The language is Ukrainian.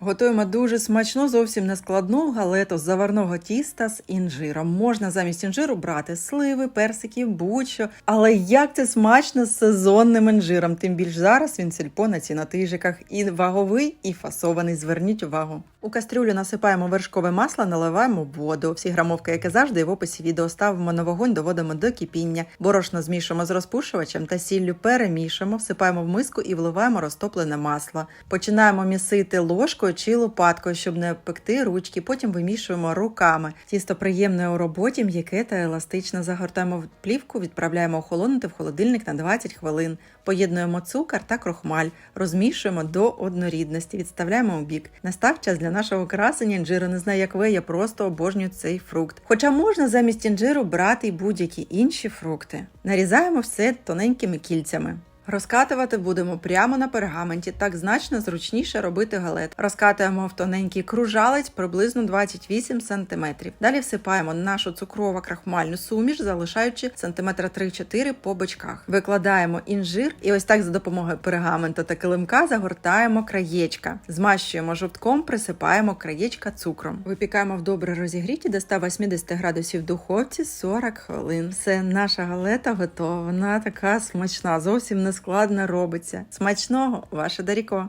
Готуємо дуже смачну, зовсім нескладну галету з заварного тіста з інжиром. Можна замість інжиру брати сливи, персики, будь-що. Але як це смачно з сезонним інжиром? Тим більш зараз він сільпо на цінотижиках і ваговий, і фасований. Зверніть увагу. У кастрюлю насипаємо вершкове масло, наливаємо воду. Всі грамовки, як і завжди, в описі відео ставимо на вогонь, доводимо до кипіння. Борошно змішуємо з розпушувачем та сіллю перемішуємо, всипаємо в миску і вливаємо розтоплене масло. Починаємо місити ложкою чи лопаткою, щоб не пекти ручки. Потім вимішуємо руками. Тісто приємне у роботі, м'яке та еластичне. Загортаємо в плівку, відправляємо охолонути в холодильник на 20 хвилин. Поєднуємо цукор та крохмаль, розмішуємо до однорідності, відставляємо у бік. Настав час для нашого красення інжиру. Не знаю, як ви, я просто обожнюю цей фрукт. Хоча можна замість інжиру брати й будь-які інші фрукти. Нарізаємо все тоненькими кільцями. Розкатувати будемо прямо на пергаменті, так значно зручніше робити галет. Розкатуємо в тоненький кружалець приблизно 28 см. Далі всипаємо нашу цукрово крахмальну суміш, залишаючи сантиметра 3-4 по бочках. Викладаємо інжир і ось так за допомогою пергамента та килимка загортаємо краєчка. Змащуємо жовтком, присипаємо краєчка цукром. Випікаємо в добре розігріті до 180 градусів духовці 40 хвилин. Все, наша галета готова. Вона така смачна, зовсім не складно робиться. Смачного, ваше Даріко!